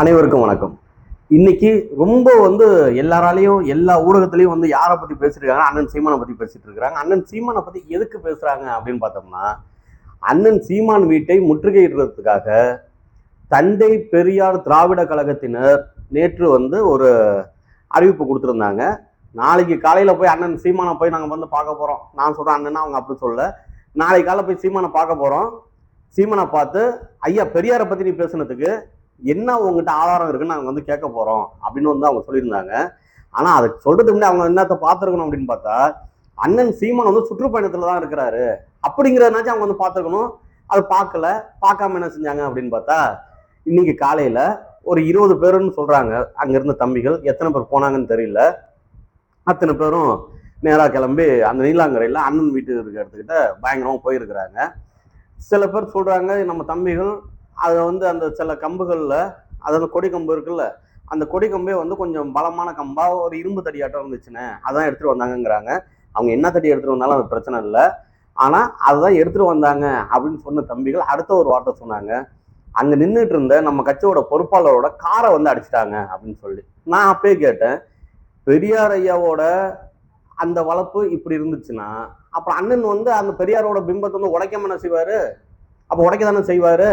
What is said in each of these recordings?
அனைவருக்கும் வணக்கம். இன்னைக்கு ரொம்ப வந்து எல்லாராலையும் எல்லா ஊடகத்திலையும் வந்து யாரை பற்றி பேசிட்டு இருக்காங்க அண்ணன் சீமானை பற்றி பேசிட்டு இருக்காங்க அண்ணன் சீமானை பற்றி எதுக்கு பேசுறாங்க அப்படின்னு பார்த்தோம்னா அண்ணன் சீமான் வீட்டை முற்றுகையிடுறதுக்காக தந்தை பெரியார் திராவிட கழகத்தினர் நேற்று வந்து ஒரு அறிவிப்பு கொடுத்துருந்தாங்க. நாளைக்கு காலையில் போய் அண்ணன் சீமானை போய் நாங்கள் வந்து பார்க்க போகிறோம் நான் சொல்கிறேன் அண்ணன் அவங்க அப்படி சொல்ல நாளைக்கு காலையில் போய் சீமானை பார்க்க போகிறோம் சீமானை பார்த்து ஐயா பெரியாரை பற்றி நீ பேசுனதுக்கு என்ன உங்ககிட்ட ஆதாரம் இருக்குன்னு நாங்கள் வந்து கேட்க போகிறோம் அப்படின்னு வந்து அவங்க சொல்லியிருந்தாங்க. ஆனால் அதை சொல்கிறதுக்கு முன்னாடி அவங்க என்னத்தை பார்த்துருக்கணும் அப்படின்னு பார்த்தா அண்ணன் சீமான் வந்து சுற்றுப்பயணத்தில் தான் இருக்கிறாரு. அப்படிங்கிறதுனாச்சும் அவங்க வந்து பார்த்துருக்கணும். அது பார்க்கல. பார்க்காம என்ன செஞ்சாங்க அப்படின்னு பார்த்தா இன்னைக்கு காலையில் ஒரு இருபது பேருன்னு சொல்கிறாங்க அங்க இருந்த தம்பிகள் எத்தனை பேர் போனாங்கன்னு தெரியல. அத்தனை பேரும் நேராக கிளம்பி அந்த நீலாங்கரையில் அண்ணன் வீட்டு இருக்கிற இடத்துக்கிட்ட பயங்கரமாக போயிருக்கிறாங்க. சில பேர் சொல்கிறாங்க நம்ம தம்பிகள் அதை வந்து அந்த சில கம்புகளில் அதாவது கொடி கம்பு இருக்குல்ல அந்த கொடி கம்பே வந்து கொஞ்சம் பலமான கம்பாக ஒரு இரும்பு தடியாட்டம் இருந்துச்சுன்னு அதான் எடுத்துகிட்டு வந்தாங்கங்கிறாங்க. அவங்க என்ன தடி எடுத்துகிட்டு வந்தாலும் அது பிரச்சனை இல்லை. ஆனால் அதுதான் எடுத்துகிட்டு வந்தாங்க அப்படின்னு சொன்ன தம்பிகள் அடுத்த ஒரு வார்த்தை சொன்னாங்க. அங்கே நின்றுட்டு இருந்த நம்ம கட்சியோட பொறுப்பாளரோட காரை வந்து அடிச்சிட்டாங்க அப்படின்னு சொல்லி. நான் அப்பயே கேட்டேன் பெரியார் ஐயாவோட அந்த வளர்ப்பு இப்படி இருந்துச்சுன்னா அப்புறம் அண்ணன் வந்து அந்த பெரியாரோட பிம்பத்தை வந்து உடைக்காம என்ன செய்வார்? அப்போ உடைக்க தானே செய்வார்?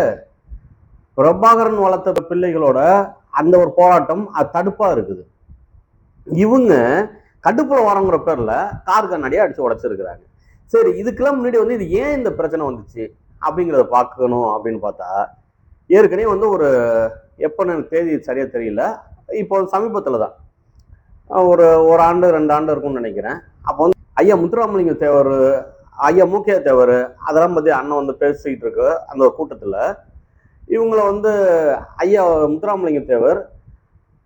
பிரபாகரன் வளர்த்த பிள்ளைகளோட அந்த ஒரு போராட்டம் அது தடுப்பாக இருக்குது. இவங்க கடுப்பில் வரங்கிற பேரில் கார் கண்ணாடியை அடித்து உடைச்சிருக்கிறாங்க. சரி இதுக்கெல்லாம் முன்னாடி வந்து இது ஏன் இந்த பிரச்சனை வந்துச்சு? அப்படிங்கிறத பார்க்கணும் அப்படின்னு பார்த்தா ஏற்கனவே வந்து ஒரு எப்போ எனக்கு தேதி சரியாக தெரியல இப்போ சமீபத்தில் தான். ஒரு ஒரு ஆண்டு ரெண்டு ஆண்டு இருக்கும்னு நினைக்கிறேன். அப்போ வந்து ஐயா முத்துராமலிங்க தேவர் ஐயா மூக்கிய தேவர் அதெல்லாம் பற்றி அண்ணன் வந்து பேசிக்கிட்டு இருக்கு அந்த ஒரு கூட்டத்தில் இவங்கள வந்து ஐயா முத்துராமலிங்க தேவர்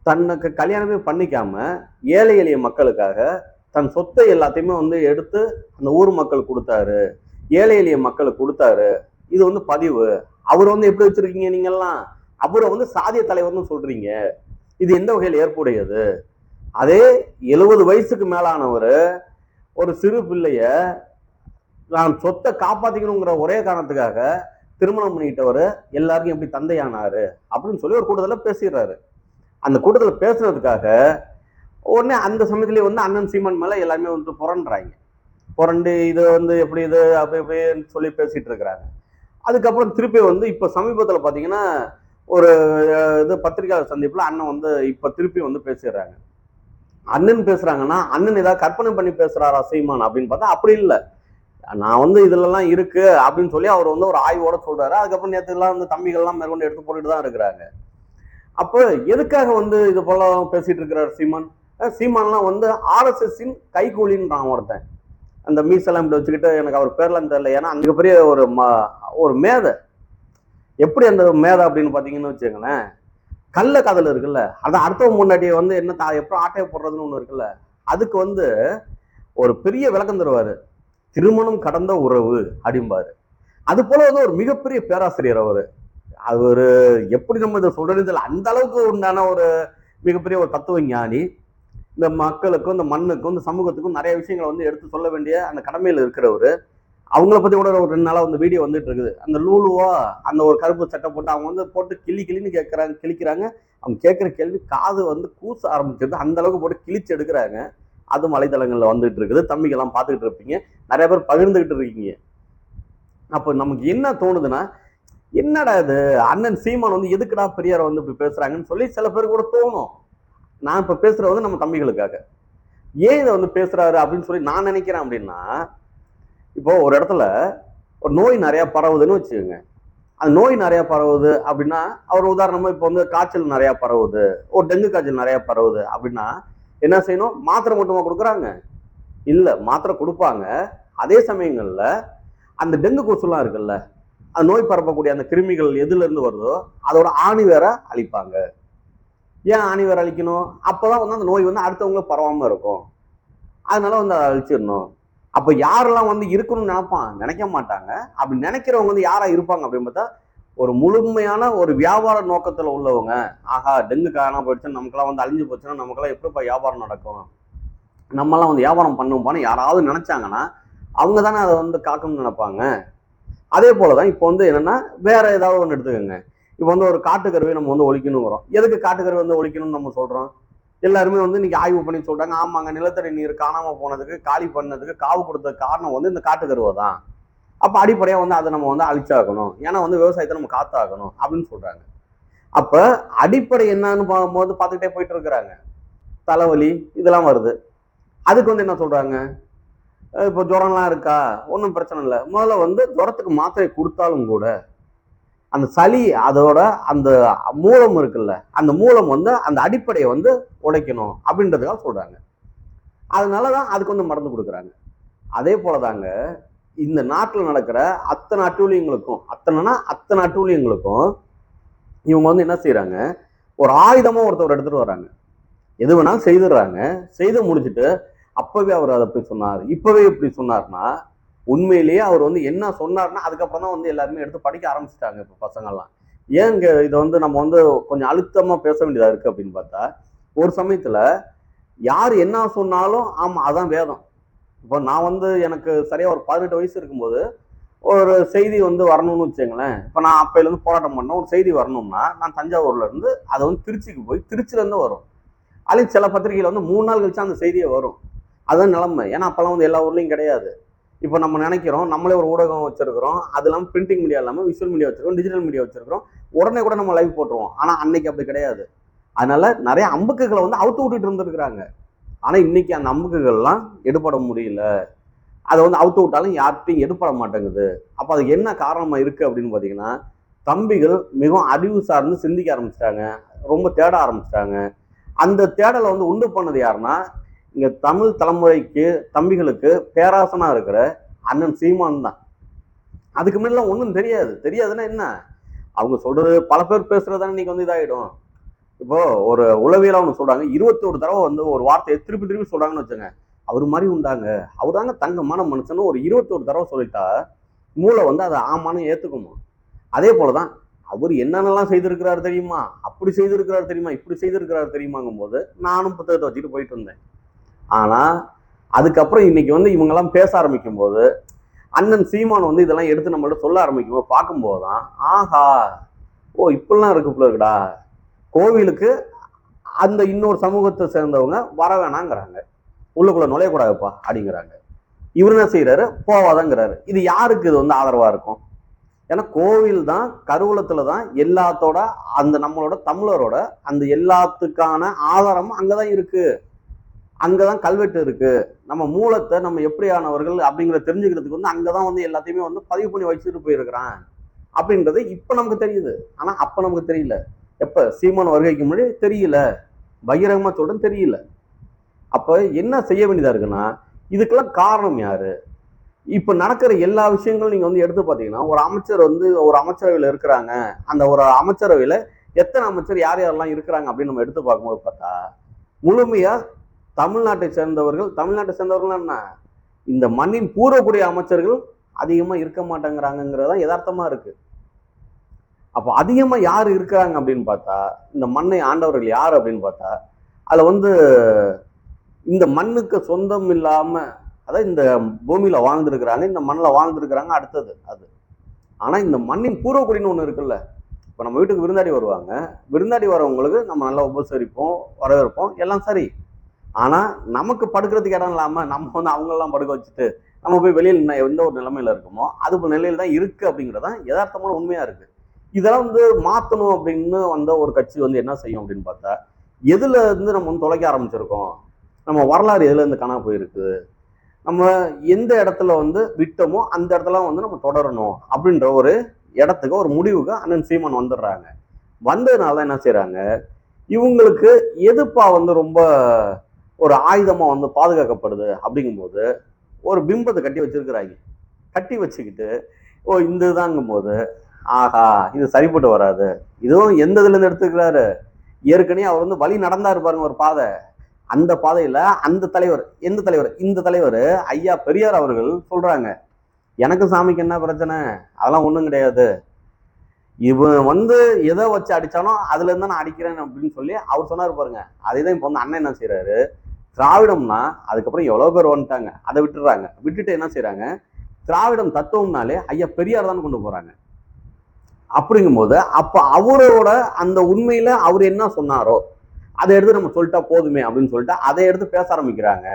தனக்கு கல்யாணமே பண்ணிக்காம ஏழை எளிய மக்களுக்காக தன் சொத்தை எல்லாத்தையுமே வந்து எடுத்து அந்த ஊர் மக்கள் கொடுத்தாரு. ஏழை எளிய மக்களுக்கு கொடுத்தாரு. இது வந்து பதிவு. அவர் வந்து எப்படி வச்சிருக்கீங்க நீங்கெல்லாம்? அவரை வந்து சாதிய தலைவர்னு சொல்றீங்க. இது எந்த வகையில் ஏற்புடையது? அதே எழுபது வயசுக்கு மேலானவர் ஒரு சிறு பிள்ளைய நான் சொத்தை காப்பாத்திக்கணுங்கிற ஒரே காரணத்துக்காக திருமணம் பண்ணிக்கிட்டவர் எல்லாருக்கும் எப்படி தந்தையானாரு அப்படின்னு சொல்லி ஒரு கூட்டத்தில் பேசிடுறாரு. அந்த கூட்டத்தில் பேசுனதுக்காக உடனே அந்த சமயத்திலே வந்து அண்ணன் சீமான் மேலே எல்லாருமே வந்து புரண்டுறாங்க. புரண்டு இது வந்து எப்படி இது அப்படி இப்படின்னு சொல்லி பேசிட்டு இருக்கிறாங்க. அதுக்கப்புறம் திருப்பி வந்து இப்போ சமீபத்தில் பார்த்தீங்கன்னா ஒரு இது பத்திரிகையாளர் சந்திப்பில் அண்ணன் வந்து இப்போ திருப்பி வந்து பேசிடுறாங்க. அண்ணன் பேசுகிறாங்கன்னா அண்ணன் ஏதாவது கற்பனை பண்ணி பேசுகிறாரா சீமான் அப்படின்னு பார்த்தா அப்படி இல்லை. நான் வந்து இதுலலாம் இருக்கு அப்படின்னு சொல்லி அவர் வந்து ஒரு ஆய்வோட சொல்றாரு. அதுக்கப்புறம் நேற்றுலாம் வந்து தம்பிகள்லாம் மேற்கொண்டு எடுத்து போட்டுட்டு தான் இருக்கிறாங்க. அப்போ எதுக்காக வந்து இது போல பேசிட்டு இருக்கிறார் சீமான்? சீமான்லாம் வந்து ஆர்எஸ்எஸ்ஸின் கைகூலின்றான் ஒருத்தன். அந்த மீசெல்லாம் இப்படி வச்சுக்கிட்டு எனக்கு அவர் பேர்லாம் தெரியல. ஏன்னா அந்த பெரிய ஒரு ம ஒரு மேதை. எப்படி அந்த மேதை அப்படின்னு பார்த்தீங்கன்னு வச்சுக்கோங்களேன் கள்ள காதல் இருக்குல்ல அதான் அடுத்தவங்க முன்னாடியே வந்து என்ன தா எப்போ ஆட்டையை போடுறதுன்னு ஒன்று இருக்குல்ல அதுக்கு வந்து ஒரு பெரிய விளக்கம் தருவார். திருமணம் கடந்த உறவு அப்படிம்பாரு. அது போல வந்து ஒரு மிகப்பெரிய பேராசிரியர் அவர். அவர் எப்படி நம்ம இதை சொல்றது தெரியல. அந்த அளவுக்கு உண்டான ஒரு மிகப்பெரிய ஒரு தத்துவ ஞானி. இந்த மக்களுக்கும் இந்த மண்ணுக்கும் இந்த சமூகத்துக்கும் நிறைய விஷயங்களை வந்து எடுத்து சொல்ல வேண்டிய அந்த கடமையில் இருக்கிறவர். அவங்கள பத்தி கூட ஒரு ரெண்டு நாளா வந்து வீடியோ வந்துட்டு இருக்குது. அந்த லூலுவா அந்த ஒரு கருப்பு சட்டை போட்டு அவங்க வந்து போட்டு கிளி கிளின்னு கேட்கறாங்க கிழிக்கிறாங்க. அவங்க கேட்குற கேள்வி காது வந்து கூச ஆரம்பிச்சிருது அந்த அளவுக்கு போட்டு கிழிச்சு எடுக்கிறாங்க. அது வலைதளங்களில் வந்துட்டு இருக்குது. தம்பிக்கெல்லாம் பார்த்துக்கிட்டு இருப்பீங்க. நிறைய பேர் பகிர்ந்துக்கிட்டு இருக்கீங்க. அப்போ நமக்கு என்ன தோணுதுன்னா என்னடா இது? அண்ணன் சீமான் வந்து எதுக்குடா பெரியார் வந்து இப்படி பேசுறாங்கன்னு சொல்லி சில பேர் கூட தோணும். நான் இப்போ பேசுறது வந்து நம்ம தம்பிகளுக்காக. ஏன் இதை வந்து பேசுறாரு அப்படின்னு சொல்லி நான் நினைக்கிறேன் அப்படின்னா இப்போ ஒரு இடத்துல ஒரு நோய் நிறைய பரவுதுன்னு வச்சுக்கோங்க. அந்த நோய் நிறைய பரவுது அப்படின்னா அவர் உதாரணமா இப்போ வந்து காய்ச்சல் நிறைய பரவுது ஒரு டெங்கு காய்ச்சல் நிறைய பரவுது அப்படின்னா என்ன செய்யணும்? மாத்திரை மட்டுமா கொடுக்குறாங்க? இல்லை மாத்திரை கொடுப்பாங்க. அதே சமயங்களில் அந்த டெங்கு கொசுலாம் இருக்குல்ல அந்த நோய் பரப்பக்கூடிய அந்த கிருமிகள் எதுலேருந்து வருதோ அதோட ஆணி வேற அழிப்பாங்க. ஏன் ஆணி வேற அழிக்கணும்? அப்போ தான் வந்து அந்த நோய் வந்து அடுத்தவங்க பரவாமல் இருக்கும். அதனால வந்து அதை அழிச்சிடணும். அப்போ யாரெல்லாம் வந்து இருக்கணும்னு நினைப்பான் நினைக்க மாட்டாங்க. அப்படி நினைக்கிறவங்க வந்து யாராக இருப்பாங்க அப்படின்னு பார்த்தா ஒரு முழுமையான ஒரு வியாபார நோக்கத்துல உள்ளவங்க ஆஹா டெங்கு காரணம் போயிடுச்சு நமக்கெல்லாம் வந்து அழிஞ்சு போச்சுன்னா நமக்கெல்லாம் எப்படிப்பா வியாபாரம் நடக்கும்? நம்மலாம் வந்து வியாபாரம் பண்ணுவோம்பான்னு யாராவது நினைச்சாங்கன்னா அவங்க தானே அதை வந்து காக்கணும்னு நினைப்பாங்க. அதே போலதான் இப்போ வந்து என்னன்னா வேற ஏதாவது ஒன்று எடுத்துக்கோங்க. இப்போ வந்து ஒரு காட்டுக்கருவை நம்ம வந்து ஒழிக்கணுங்கிறோம் எதுக்கு காட்டுக்கருவை வந்து ஒழிக்கணும்னு நம்ம சொல்றோம்? எல்லாருமே வந்து இன்னைக்கு ஆய்வு பண்ணி சொல்றாங்க ஆமாங்க நிலத்தடி நீர் காணாம போனதுக்கு காலி பண்ணதுக்கு காவு கொடுத்த காரணம் வந்து இந்த காட்டுக்கருவை தான். அப்போ அடிப்படையாக வந்து அதை நம்ம வந்து அழிச்சாகணும். ஏன்னா வந்து விவசாயத்தை நம்ம காத்தாகணும் அப்படின்னு சொல்கிறாங்க அப்போ அடிப்படை என்னன்னு பார்க்கும்போது பார்த்துக்கிட்டே போயிட்டு இருக்கிறாங்க தலைவலி இதெல்லாம் வருது. அதுக்கு வந்து என்ன சொல்கிறாங்க இப்போ ஜுரம்லாம் இருக்கா? ஒன்றும் பிரச்சனை இல்லை. முதல்ல வந்து ஜுரத்துக்கு மாத்திரை கொடுத்தாலும் கூட அந்த சளி அதோட அந்த மூலம் இருக்குல்ல அந்த மூலம் வந்து அந்த அடிப்படையை வந்து உடைக்கணும் அப்படின்றதுக்காக சொல்கிறாங்க அதனால தான் அதுக்கு வந்து மருந்து கொடுக்குறாங்க. அதே போலதாங்க இந்த நாட்டில் நடக்கிற அத்தனை அட்டூழியங்களுக்கும் அத்தனைனா அத்தனை அட்டூழியங்களுக்கும் இவங்க வந்து என்ன செய்கிறாங்க ஒரு ஆயுதமாக ஒருத்தவர் எடுத்துகிட்டு வராங்க எது வேணாலும் செய்துடுறாங்க. செய்து முடிச்சுட்டு அப்போவே அவர் அதை போய் சொன்னார். இப்போவே இப்படி சொன்னார்னா உண்மையிலேயே அவர் வந்து என்ன சொன்னார்னா அதுக்கப்புறம் தான் வந்து எல்லாருமே எடுத்து படிக்க ஆரம்பிச்சிட்டாங்க இப்போ பசங்கள்லாம். ஏன் இங்கே இதை வந்து நம்ம வந்து கொஞ்சம் அழுத்தமாக பேச வேண்டியதாக இருக்குது அப்படின்னு பார்த்தா ஒரு சமயத்தில் யார் என்ன சொன்னாலும் ஆமாம் அதான் வேதம். இப்போ நான் வந்து எனக்கு சரியாக ஒரு பதினெட்டு வயசு இருக்கும்போது ஒரு செய்தி வந்து வரணும்னு வச்சுங்களேன் இப்போ நான் அப்பையிலேருந்து போராட்டம் பண்ணோம் ஒரு செய்தி வரணும்னா நான் தஞ்சாவூர்லேருந்து அதை வந்து திருச்சிக்கு போய் திருச்சிலேருந்து வரும். அதுலேயும் சில பத்திரிகையில் வந்து மூணு நாள் கழிச்சு அந்த செய்தியை வரும். அதுதான் நிலைமை. ஏன்னா அப்போல்லாம் வந்து எல்லா ஊர்லேயும் கிடையாது. இப்போ நம்ம நினைக்கிறோம் நம்மளே ஒரு ஊடகம் வச்சிருக்கிறோம். அது இல்லாமல் பிரிண்டிங் மீடியா இல்லாமல் விஷுவல் மீடியா வச்சிருக்கோம் டிஜிட்டல் மீடியா வச்சிருக்கிறோம். உடனே கூட நம்ம லைவ் போட்டுருவோம். ஆனால் அன்னைக்கு அப்படி கிடையாது. அதனால நிறைய அம்புக்குகளை வந்து அவுத்து விட்டுட்டு இருந்திருக்கிறாங்க. ஆனால் இன்றைக்கி அந்த அம்புக்குகள்லாம் எடுபட முடியல. அதை வந்து அவுத்து விட்டாலும் யார்கிட்டையும் எடுப்பட மாட்டேங்குது. அப்போ அதுக்கு என்ன காரணமாக இருக்குது அப்படின்னு பார்த்தீங்கன்னா தம்பிகள் மிகவும் அறிவு சார்ந்து சிந்திக்க ஆரம்பிச்சிட்டாங்க. ரொம்ப தேட ஆரம்பிச்சிட்டாங்க. அந்த தேடலை வந்து உண்டு பண்ணது யாருன்னா இங்கே தமிழ் தலைமுறைக்கு தம்பிகளுக்கு பேராசனாக இருக்கிற அண்ணன் சீமான் தான். அதுக்கு முன்னாடிலாம் ஒன்றும் தெரியாது. தெரியாதுன்னா என்ன? அவங்க சொல்கிறது பல பேர் பேசுறதானே இன்றைக்கி வந்து இதாகிடும் இப்போ ஒரு உளவியலாக ஒன்று சொல்றாங்க. இருபத்தோரு தடவை வந்து ஒரு வார்த்தையை திருப்பி திருப்பி சொல்றாங்கன்னு வச்சுங்க அவர் மாதிரி உண்டாங்க. அவர் தாங்க தங்கமான மனுஷன்னு ஒரு இருபத்தோரு தடவை சொல்லிட்டா மூளை வந்து அதை ஆமான்னு ஏத்துக்குமா? அதே போலதான் அவர் என்னென்னலாம் செய்திருக்கிறாரு தெரியுமா? அப்படி செய்திருக்கிறாரு தெரியுமா? இப்படி செய்திருக்கிறாரு தெரியுமாங்கும் போது நானும் புத்தகத்தை வச்சுட்டு போயிட்டு இருந்தேன். ஆனா அதுக்கப்புறம் இன்னைக்கு வந்து இவங்கெல்லாம் பேச ஆரம்பிக்கும் போது அண்ணன் சீமான் வந்து இதெல்லாம் எடுத்து நம்மள்ட்ட சொல்ல ஆரம்பிக்கும் போது பார்க்கும்போது தான் ஆஹா ஓ இப்படிலாம் இருக்கு இருக்குடா. கோவிலுக்கு அந்த இன்னொரு சமூகத்தை சேர்ந்தவங்க வர வேணாங்கிறாங்க. உள்ளுக்குள்ள நுழையக்கூடாதுப்பா அப்படிங்கிறாங்க. இவர் என்ன செய்யறாரு போவாதங்கிறாரு. இது யாருக்கு இது வந்து ஆதரவா இருக்கும்? ஏன்னா கோவில் தான் கருவூலத்துல தான் எல்லாத்தோட அந்த நம்மளோட தமிழரோட அந்த எல்லாத்துக்கான ஆதாரமும் அங்கதான் இருக்கு. அங்கதான் கல்வெட்டு இருக்கு. நம்ம மூலத்தை நம்ம எப்படியானவர்கள் அப்படிங்கிறத தெரிஞ்சுக்கிறதுக்கு வந்து அங்கதான் வந்து எல்லாத்தையுமே வந்து பதிவு பண்ணி வச்சுட்டு போயிருக்கிறான் அப்படின்றது இப்ப நமக்கு தெரியுது. ஆனா அப்ப நமக்கு தெரியல. எப்போ சீமான் வருகைக்கு முன்னாடி? தெரியல. பகிரங்கமா சொல்றேன் தெரியல. அப்போ என்ன செய்ய வேண்டியதாக இருக்குன்னா இதுக்கெல்லாம் காரணம் யார்? இப்போ நடக்கிற எல்லா விஷயங்களும் நீங்கள் வந்து எடுத்து பார்த்தீங்கன்னா ஒரு அமைச்சர் வந்து ஒரு அமைச்சரவையில் இருக்கிறாங்க. அந்த ஒரு அமைச்சரவையில் எத்தனை அமைச்சர் யார் யாரெல்லாம் இருக்கிறாங்க அப்படின்னு நம்ம எடுத்து பார்க்கும்போது பார்த்தா முழுமையாக தமிழ்நாட்டை சேர்ந்தவர்கள் தமிழ்நாட்டை சேர்ந்தவர்கள் என்ன? இந்த மண்ணின் பூர்வக்குடிய அமைச்சர்கள் அதிகமாக இருக்க மாட்டேங்கிறாங்கிறது தான் யதார்த்தமாக இருக்குது அப்போ அதிகமாக யார் இருக்கிறாங்க அப்படின்னு பார்த்தா இந்த மண்ணை ஆண்டவர்கள் யார் அப்படின்னு பார்த்தா அதில் வந்து இந்த மண்ணுக்கு சொந்தம் இல்லாமல் அதாவது இந்த பூமியில் வாழ்ந்துருக்கிறாங்க இந்த மண்ணில் வாழ்ந்துருக்கிறாங்க அடுத்தது அது. ஆனால் இந்த மண்ணின் பூர்வக்குடின்னு ஒன்று இருக்குல்ல இப்போ நம்ம வீட்டுக்கு விருந்தாடி வருவாங்க விருந்தாடி வரவங்களுக்கு நம்ம நல்லா உபசரிப்போம் வரவேற்போம் எல்லாம் சரி. ஆனால் நமக்கு படுக்கிறதுக்கு இடம் இல்லாமல் நம்ம வந்து அவங்களெல்லாம் படுக்க வச்சுட்டு நம்ம போய் வெளியில் எந்த ஒரு நிலைமையில் இருக்குமோ அது நிலையில் நிலையில தான் அப்படிங்கிறது அப்படிங்கிறதான் யதார்த்தமான உண்மையாக இருக்குது இதெல்லாம் வந்து மாற்றணும் அப்படின்னு வந்த ஒரு கட்சி வந்து என்ன செய்யும் அப்படின்னு பார்த்தா எதுல இருந்து நம்ம வந்து தொலைக்க ஆரம்பிச்சிருக்கோம்? நம்ம வரலாறு எதுல இருந்து காணா போயிருக்கு? நம்ம எந்த இடத்துல வந்து விட்டோமோ அந்த இடத்துல வந்து நம்ம தொடரணும் அப்படின்ற ஒரு இடத்துக்கு ஒரு முடிவுக்கு அண்ணன் சீமான் வந்துடுறாங்க. வந்ததுனால தான் என்ன செய்கிறாங்க இவங்களுக்கு எதுப்பா வந்து ரொம்ப ஒரு ஆயுதமா வந்து பாதுகாக்கப்படுது அப்படிங்கும்போது ஒரு பிம்பத்தை கட்டி வச்சிருக்கிறாங்க. கட்டி வச்சுக்கிட்டு ஓ இந்த இதாங்கும்போது ஆஹா இது சரிப்பட்டு வராது. இதுவும் எந்த இதுல இருந்து எடுத்துக்கிறாரு? ஏற்கனவே அவர் வந்து வழி நடந்தா இருப்பாருங்க ஒரு பாதை. அந்த பாதையில அந்த தலைவர் எந்த தலைவர்? இந்த தலைவர் ஐயா பெரியார் அவர்கள் சொல்றாங்க எனக்கு சாமிக்கு என்ன பிரச்சனை? அதெல்லாம் ஒண்ணும் கிடையாது. இவன் வந்து எதை வச்சு அடிச்சாலும் அதுலேருந்து நான் அடிக்கிறேன் அப்படின்னு சொல்லி அவர் சொன்னார் பாருங்க. அதே தான் இப்போ வந்து அண்ணன் என்ன செய்றாரு? திராவிடம்னா அதுக்கப்புறம் எவ்வளோ பேர் வந்துட்டாங்க அதை விட்டுறாங்க விட்டுட்டு என்ன செய்கிறாங்க திராவிடம் தத்துவம்னாலே ஐயா பெரியார் தான் கொண்டு அப்படிங்கும்போது அப்போ அவரோட அந்த உண்மையில் அவர் என்ன சொன்னாரோ அதை எடுத்து நம்ம சொல்லிட்டா போதுமே அப்படின்னு சொல்லிட்டு அதை எடுத்து பேச ஆரம்பிக்கிறாங்க.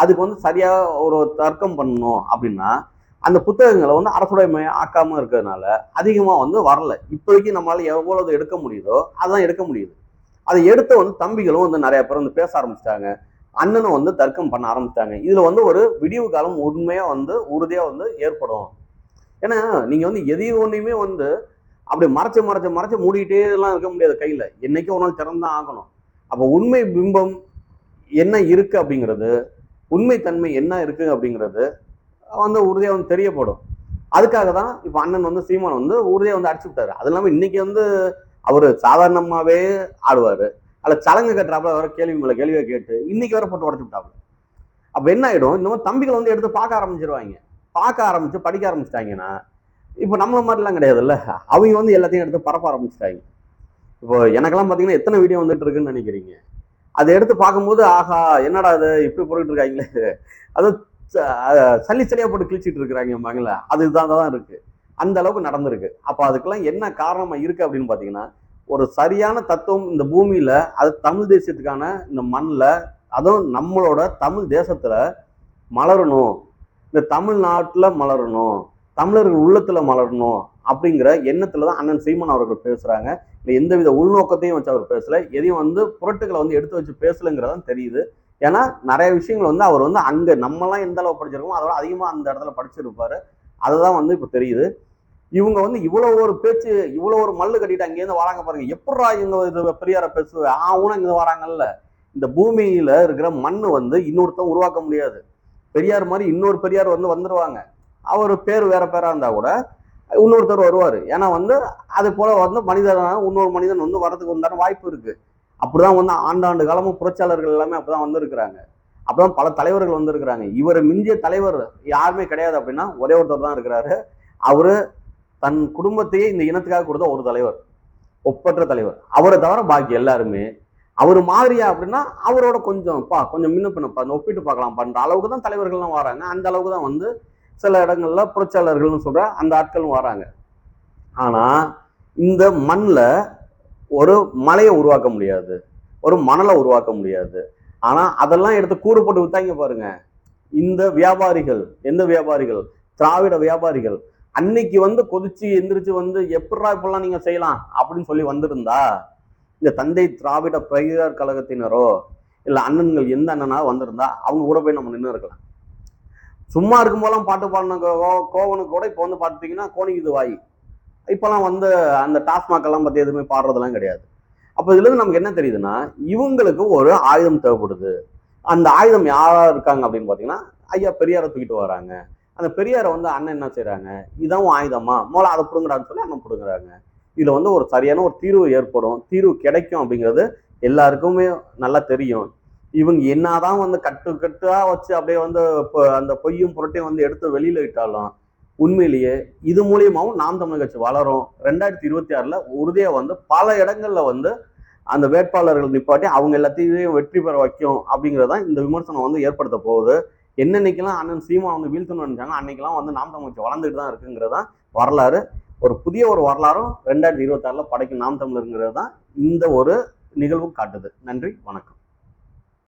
அதுக்கு வந்து சரியாக ஒரு தர்க்கம் பண்ணணும் அப்படின்னா அந்த புத்தகங்களை வந்து அரசுடைமை ஆக்காமல் இருக்கிறதுனால அதிகமாக வந்து வரல. இப்போதைக்கு நம்மளால் எவ்வளவு எடுக்க முடியுதோ அதான் எடுக்க முடியுது. அதை எடுத்த வந்து தம்பிகளும் வந்து நிறைய பேர் வந்து பேச ஆரம்பிச்சிட்டாங்க. அண்ணனும் வந்து தர்க்கம் பண்ண ஆரம்பிச்சிட்டாங்க. இதில் வந்து ஒரு விடிவு காலம் உண்மையாக வந்து உறுதியாக வந்து ஏற்படும். ஏன்னா நீங்கள் வந்து எதையும் ஒன்றையுமே வந்து அப்படி மறைச்சு மறைச்சு மறைச்சு மூடிக்கிட்டே எல்லாம் இருக்க முடியாது கையில். என்னைக்கும் ஒரு நாள் திறந்தான் ஆகணும். அப்போ உண்மை பிம்பம் என்ன இருக்கு அப்படிங்கிறது உண்மை தன்மை என்ன இருக்கு அப்படிங்கிறது வந்து உறுதியாக வந்து தெரியப்படும். அதுக்காக தான் இப்போ அண்ணன் வந்து சீமான் வந்து உறுதியாக வந்து அடிச்சு விட்டாரு. அது இல்லாமல் இன்னைக்கு வந்து அவர் சாதாரணமாகவே ஆடுவார். அல்ல சலங்கு கட்டுறாப்புல வர கேள்வி மேலே கேள்வியை கேட்டு இன்னைக்கு வர போட்டு உடச்சு விட்டாப்புல. அப்போ என்ன ஆயிடும்? இந்த மாதிரி தம்பிகளை வந்து எடுத்து பார்க்க ஆரம்பிச்சிருவாங்க. பார்க்க ஆரம்பிச்சு படிக்க ஆரம்பிச்சிட்டாங்கன்னா இப்போ நம்ம மாதிரிலாம் கிடையாதுல்ல? அவங்க வந்து எல்லாத்தையும் எடுத்து பரப்ப ஆரம்பிச்சிட்டாங்க. இப்போ எனக்கெல்லாம் பார்த்தீங்கன்னா எத்தனை வீடியோ வந்துட்டு இருக்குன்னு நினைக்கிறீங்க? அதை எடுத்து பார்க்கும்போது ஆஹா என்னடா அது இப்படி போட்டுட்டு இருக்காங்களே. அது ச- சளியாக போட்டு கிழிச்சிட்டு இருக்கிறாங்க மகள அதுதான் தான் இருக்கு. அந்த அளவுக்கு நடந்திருக்கு. அப்போ அதுக்கெல்லாம் என்ன காரணமாக இருக்கு அப்படின்னு பார்த்தீங்கன்னா ஒரு சரியான தத்துவம் இந்த பூமியில அது தமிழ் தேசியத்துக்கான இந்த மண்ணில் அதுவும் நம்மளோட தமிழ் தேசத்துல மலரணும். இந்த தமிழ்நாட்டில் மலரணும். தமிழர்கள் உள்ளத்துல மலரணும் அப்படிங்கிற எண்ணத்துல தான் அண்ணன் சீமான் அவர்கள் பேசுறாங்க. இல்லை எந்தவித உள்நோக்கத்தையும் வச்சு அவர் பேசல. எதையும் வந்து புரட்டுகளை வந்து எடுத்து வச்சு பேசலைங்கிறதான் தெரியுது. ஏன்னா நிறைய விஷயங்கள் வந்து அவர் வந்து அங்க நம்மலாம் எந்த அளவு படிச்சிருக்கோமோ அதோட அதிகமா அந்த இடத்துல படிச்சிருப்பாரு. அதுதான் வந்து இப்போ தெரியுது. இவங்க வந்து இவ்வளவு ஒரு பேச்சு இவ்வளவு ஒரு மல்லு கட்டிட்டு அங்கேருந்து வராங்க பாருங்க. எப்படா இவங்க இது பெரியார பேசுவ? ஆ ஊன இங்க வராங்கல்ல. இந்த பூமியில இருக்கிற மண் வந்து இன்னொருத்தன் உருவாக்க முடியாது. பெரியார் மாதிரி இன்னொரு பெரியார் வந்து வந்துருவாங்க. அவர் பேர் வேற பேராக இருந்தால் கூட இன்னொருத்தர் வருவார். ஏன்னா வந்து அது போல வந்து மனிதனான இன்னொரு மனிதன் வந்து வரதுக்கு உண்டான வாய்ப்பு இருக்கு. அப்படிதான் வந்து ஆண்டாண்டு காலமும் புரட்சியாளர்கள் எல்லாமே அப்பதான் வந்திருக்கிறாங்க. அப்பதான் பல தலைவர்கள் வந்திருக்கிறாங்க. இவர் மிஞ்சிய தலைவர் யாருமே கிடையாது அப்படின்னா ஒரே ஒருத்தர் தான் இருக்கிறாரு. அவரு தன் குடும்பத்தையே இந்த இனத்துக்காக கொடுத்த ஒரு தலைவர் ஒப்பற்ற தலைவர். அவரை தவிர பாக்கி எல்லாருமே. அவர் மாதிரியா அப்படின்னா அவரோட கொஞ்சம் பா கொஞ்சம் முன்ன பின்ன ஒப்பிட்டு பார்க்கலாம். பண்ற அளவுக்கு தான் தலைவர்கள்லாம் வராங்க. அந்த அளவுக்கு தான் வந்து சில இடங்கள்ல புரட்சியாளர்கள்னு சொல்ற அந்த ஆட்களும் வராங்க. ஆனா இந்த மண்ணில் ஒரு மலையை உருவாக்க முடியாது. ஒரு மணலை உருவாக்க முடியாது. ஆனா அதெல்லாம் எடுத்து கூறு போட்டு வித்தாங்க பாருங்க. இந்த வியாபாரிகள் எந்த வியாபாரிகள்? திராவிட வியாபாரிகள். அன்னைக்கு வந்து கொதிச்சு எந்திரிச்சு வந்து எப்படா இப்பெல்லாம் நீங்க செய்யலாம் அப்படின்னு சொல்லி வந்திருந்தா இந்த தந்தை திராவிட பிரகிதார் கழகத்தினரோ இல்ல அண்ணன்கள் எந்த அண்ணனா வந்திருந்தா அவங்க கூட போய் நம்ம நின்று இருக்கலாம் சும்மா இருக்கும் போதெல்லாம் பாட்டு பாடின கோ- கோவனுக்கு கூட இப்போ வந்து பார்த்துட்டிங்கன்னா கோணிக்குது வாய். இப்போலாம் வந்து அந்த டாஸ்மாக் எல்லாம் பத்தி எதுவுமே பாடுறதெல்லாம் கிடையாது. அப்போ இதுலேருந்து நமக்கு என்ன தெரியுதுன்னா இவங்களுக்கு ஒரு ஆயுதம் தேவைப்படுது. அந்த ஆயுதம் யாரா இருக்காங்க அப்படின்னு பார்த்தீங்கன்னா ஐயா பெரியாரை தூக்கிட்டு வராங்க. அந்த பெரியாரை வந்து அண்ணன் என்ன செய்கிறாங்க இதான் ஆயுதமா? மோளை அதை பிடுங்குறான்னு சொல்லி அண்ணன் பிடுங்குறாங்க. இதில் வந்து ஒரு சரியான ஒரு தீர்வு ஏற்படும். தீர்வு கிடைக்கும் அப்படிங்கிறது எல்லாருக்குமே நல்லா தெரியும். இவங்க என்னதான் வந்து கட்டு கட்டா வச்சு அப்படியே வந்து அந்த பொய்யும் புரட்டையும் வந்து எடுத்து வெளியில விட்டாலும் உண்மையிலேயே இது மூலியமாவும் நாம் தமிழ் கட்சி வளரும். ரெண்டாயிரத்தி இருபத்தி ஆறுல உறுதியா வந்து பல இடங்கள்ல வந்து அந்த வேட்பாளர்கள் நிப்பாட்டி அவங்க எல்லாத்தையும் வெற்றி பெற வைக்கும் அப்படிங்கிறதான் இந்த விமர்சனம் வந்து ஏற்படுத்த போகுது. என்னன்னைக்கெல்லாம் அண்ணன் சீமா வந்து வீழ்த்தணும்னு நினைச்சாங்க அன்னைக்கெல்லாம் வந்து நாம் தமிழ் கட்சி வளர்ந்துட்டு தான் இருக்குங்கிறதான் வரலாறு. ஒரு புதிய ஒரு வரலாறும் ரெண்டாயிரத்தி இருபத்தாறில் படைக்கும் நாம் தமிழருங்கிறது தான் இந்த ஒரு நிகழ்வு காட்டுது. நன்றி வணக்கம்.